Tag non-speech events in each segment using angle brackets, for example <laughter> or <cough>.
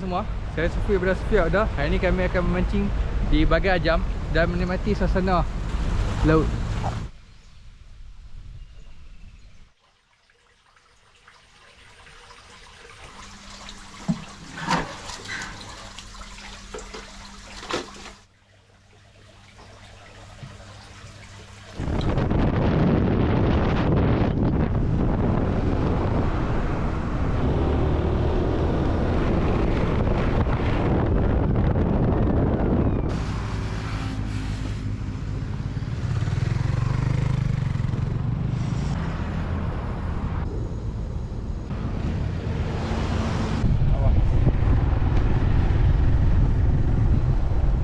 semua, saya Sufi daripada Sufi Outdoor. Hari ini kami akan memancing di Bagai Ajam dan menikmati suasana laut.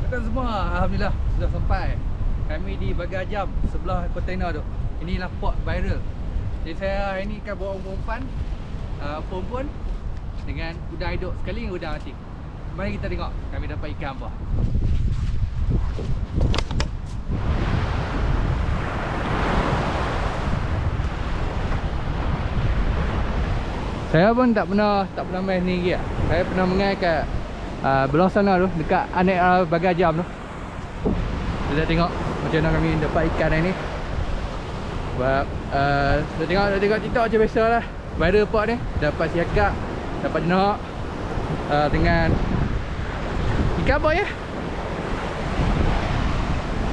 Tuan semua, Alhamdulillah sudah sampai. Kami di Bagai Ajam sebelah kontainer tu. Inilah port viral. Jadi saya hari ni akan bawa umpan uh, Pompon Dengan udang hidup sekali dengan udang mati Mari kita tengok kami dapat ikan apa Saya pun tak pernah tak pernah main ni lagi lah. Saya pernah mengai kat uh, belah sana tu dekat anek uh, bagai jam tu. Kita tengok macam mana kami dapat ikan hari ni. Sebab uh, kita tengok kita tengok TikTok je biasa lah. Viral pot ni dapat siakap, dapat jenak uh, dengan ikan apa ya?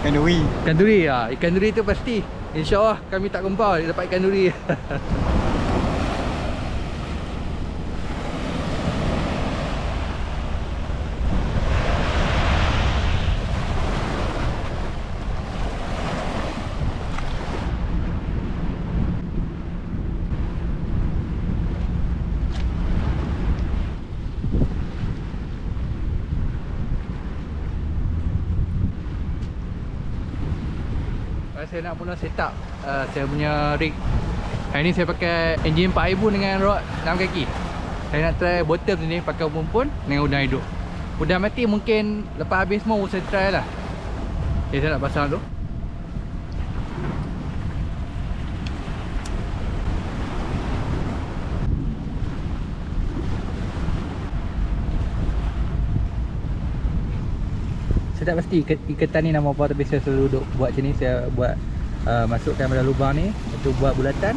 Kanuri Ikan duri ah. Ikan duri tu pasti. InsyaAllah kami tak gempar dapat ikan duri. <laughs> saya nak mula set up uh, saya punya rig. Hari ni saya pakai enjin 4000 dengan rod 6 kaki. Saya nak try bottom ni pakai pompon dengan udang hidup. Udang mati mungkin lepas habis semua saya try lah. Okay saya nak pasang tu Saya tak pasti ikat, ikatan ni nama apa tapi saya selalu duduk buat macam ni. Saya buat uh, masukkan pada lubang ni. Untuk buat bulatan.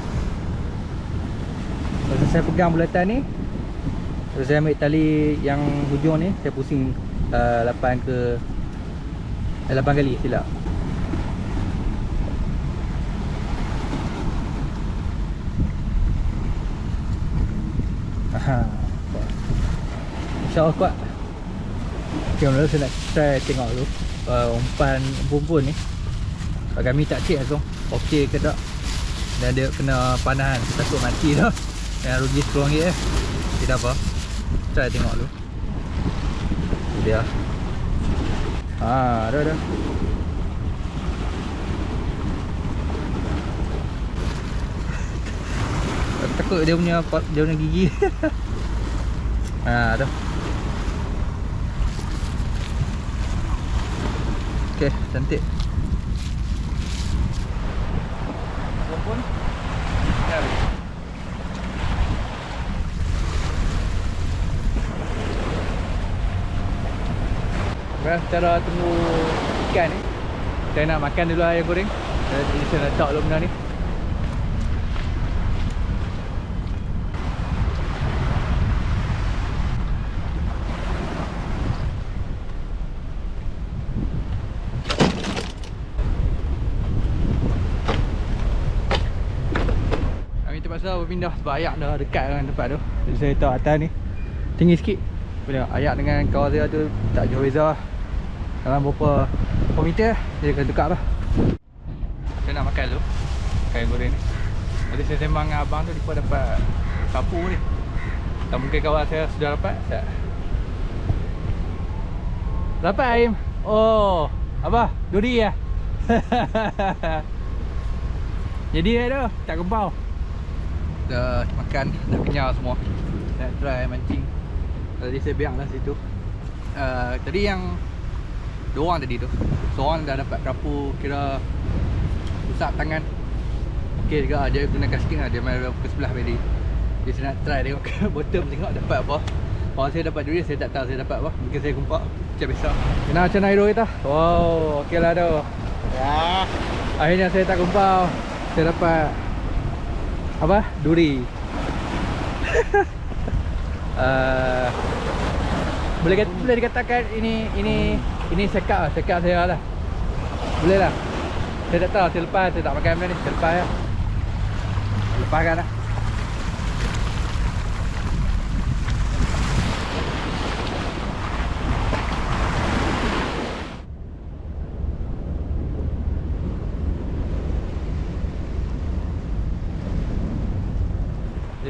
Lepas saya pegang bulatan ni. Terus saya ambil tali yang hujung ni. Saya pusing uh, 8 ke eh, 8 kali silap. Aha. InsyaAllah kuat Okay, mula saya nak try tengok dulu. Uh, umpan bumbun ni. Kalau kami tak cek langsung Okey ke tak? Dan dia kena panahan Takut mati dah. Yang rugi RM10 eh. Tidak apa? Try tengok dulu. Dia. Haa dah dah. <laughs> Takut dia punya dia punya gigi. <laughs> Haa dah Okey, cantik. Walaupun. Baik, cara tunggu ikan ni. Saya nak makan dulu ayam goreng. Saya nak letak dulu benda ni. Terpaksa berpindah sebab ayak dah dekat dengan tempat tu Jadi saya letak atas ni Tinggi sikit Boleh ayak dengan kawan saya tu tak jauh beza lah Dalam berapa berapa meter Dia akan tukar lah Saya nak makan dulu Kain goreng ni Tadi saya sembang dengan abang tu Dia dapat sapu ni Tak mungkin kawan saya sudah dapat tak? Dapat Aim? Oh Apa? Duri ya? <laughs> Jadi dah tu Tak kembau Dah makan Dah kenyal semua Nak try mancing Tadi saya biar lah situ uh, Tadi yang Dua orang tadi tu Seorang dah dapat kerapu Kira Usap tangan Okey juga Dia guna casting lah Dia main ke sebelah tadi Jadi saya nak try tengok ke <laughs> bottom Tengok dapat apa Kalau saya dapat duri, saya tak tahu saya dapat apa. Mungkin saya kumpak. Macam biasa. Kenal macam Nairo kita? Wow, okey lah tu. Ya. Akhirnya saya tak kumpau. Saya dapat apa? Duri. <laughs> uh, boleh kata, boleh dikatakan ini ini ini sekap lah, sekap saya lah. Boleh lah. Saya tak tahu, saya lepas saya tak makan benda ni, saya lepas ya. Lepaskan lah.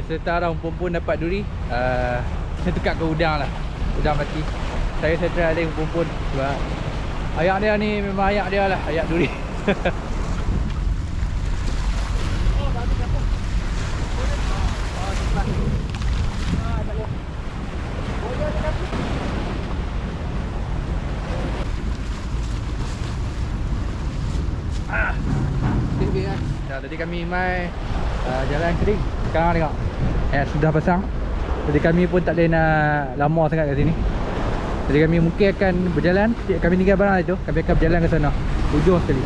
Tahu dah umpun-umpun dapat duri uh, Saya tukar ke udang lah. Udang mati. Saya saya ada umpun-umpun Sebab Ayak dia ni memang ayak dia lah Ayak duri. <laughs> Ah. Kan. Dah tadi kami mai uh, Jalan kering. Sekarang tengok Eh sudah pasang. Jadi kami pun tak boleh nak Lama sangat kat sini. Jadi kami mungkin akan berjalan. Kami tinggal barang itu Kami akan berjalan ke sana. Ujung sekali.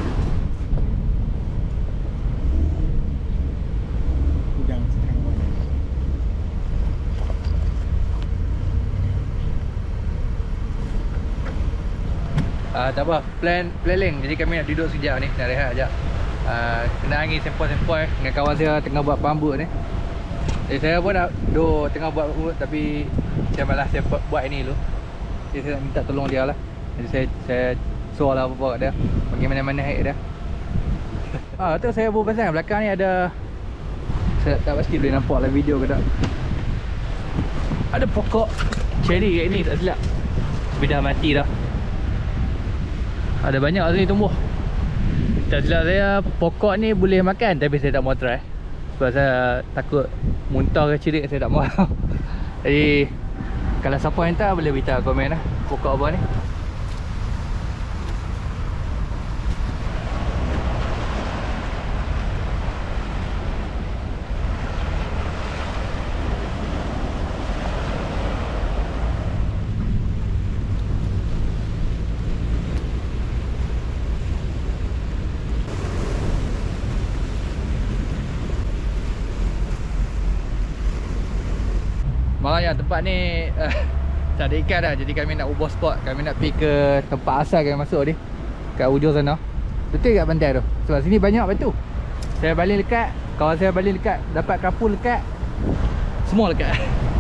Uh, Tak apa. Plan planning Jadi kami nak duduk sekejap ni. Nak rehat sekejap. Uh, Kena angin sempoi-sempoi. Dengan kawan saya tengah buat pambut ni Jadi saya pun nak duduk tengah buat pambut Tapi Saya malas saya buat, buat ini dulu. Jadi saya nak minta tolong dia lah. Jadi saya Saya suruh lah apa-apa kat dia. Bagi mana-mana hack dia. <laughs> Ah, tu saya baru pasang belakang ni ada Saya tak pasti boleh nampak dalam video ke tak. Ada pokok cherry kat ni tak silap. Tapi dah mati dah. Ada banyak sini tumbuh. Tak silap saya Pokok ni boleh makan Tapi saya tak mau try Sebab saya takut Muntah ke cirit Saya tak mau <laughs> Jadi Kalau siapa yang tak Boleh beritahu komen lah. Pokok apa ni Maknanya tempat ni uh, <laughs> Tak ada ikan dah. Jadi kami nak ubah spot. Kami nak pergi ke tempat asal kami masuk ni. Kat ujung sana. Betul kat pantai tu? Sebab sini banyak batu. Saya balik dekat Kawan saya balik dekat Dapat kapur dekat Semua dekat <laughs>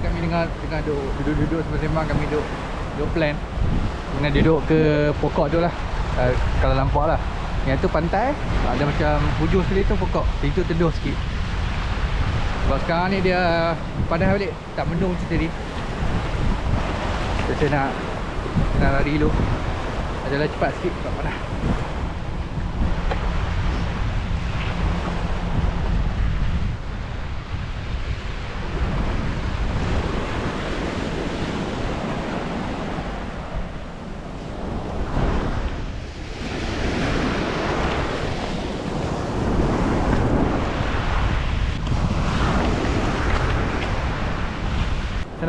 Kami dengan dengan duduk sembang-sembang kami duduk duduk plan. Kena duduk ke pokok tu lah. Uh, Kalau nampak lah. Yang tu pantai Ada macam hujung sekali tu pokok. Itu teduh sikit. Sebab sekarang ni dia Panas balik. Tak mendung macam tadi. Saya nak Nak lari dulu. Nak Jalan cepat sikit Sebab panas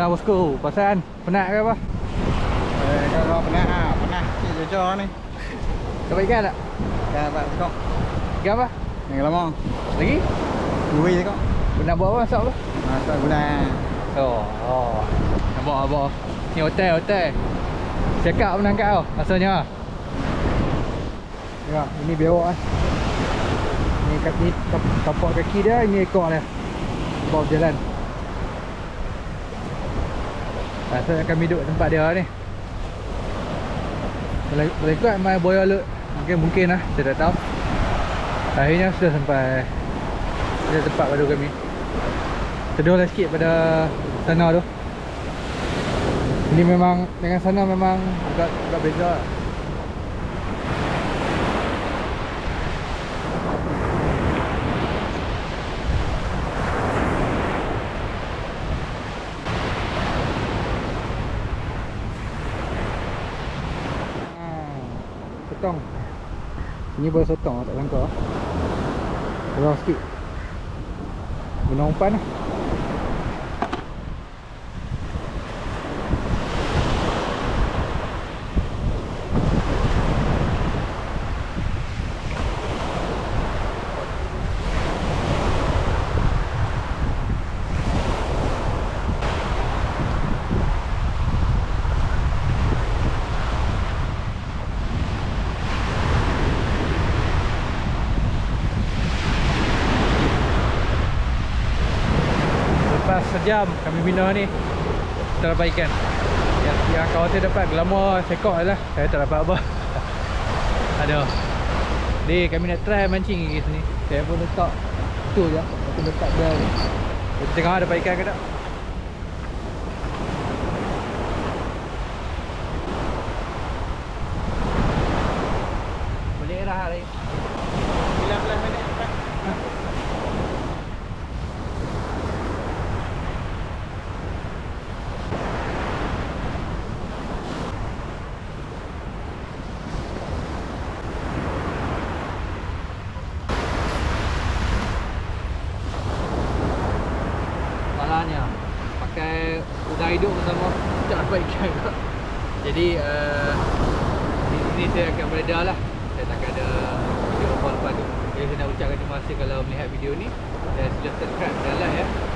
Senang bosku Pasal Penat ke apa? Eh, kalau pernah ah, pernah cik jojor ni. Dapat ikan tak? Dah dapat tengok. Ikan apa? Yang lama. Lagi? Duri tengok. Nak buat apa? Masak apa? Masak gula. Oh, oh. Nampak apa? Ni hotel, hotel. Cakap menang kat kau, rasanya. Tengok, ini bewok lah. Ni kaki, tap- tapak kaki dia, ini ekor dia. Bawa berjalan. Rasa kami duduk tempat dia ni. Kuat main boya look. Mungkin mungkin lah, saya tak tahu. Akhirnya sudah sampai Ada tempat pada kami Teduh lah sikit pada sana tu Ini memang dengan sana memang agak, agak beza lah. sotong. Ini boleh sotong tak sangka Terang sikit. Guna umpan lah. Sejam kami bina ni Kita dapat ikan Yang, yang kawan saya dapat gelama sekok lah. Saya tak dapat apa. <laughs> Aduh. Ni kami nak try mancing lagi sini. Saya pun letak Tu je. Aku letak bel ni Kita tengok dapat ikan ke tak Boleh dah hari 19 minit lepas. Salahnya Hidup bersama <laughs> Tak dapat ikan Jadi uh, Di sini saya akan bereda lah. Saya tak ada video apa lepas tu. Jadi saya nak ucapkan terima kasih kalau melihat video ni. Dan sila subscribe dan like ya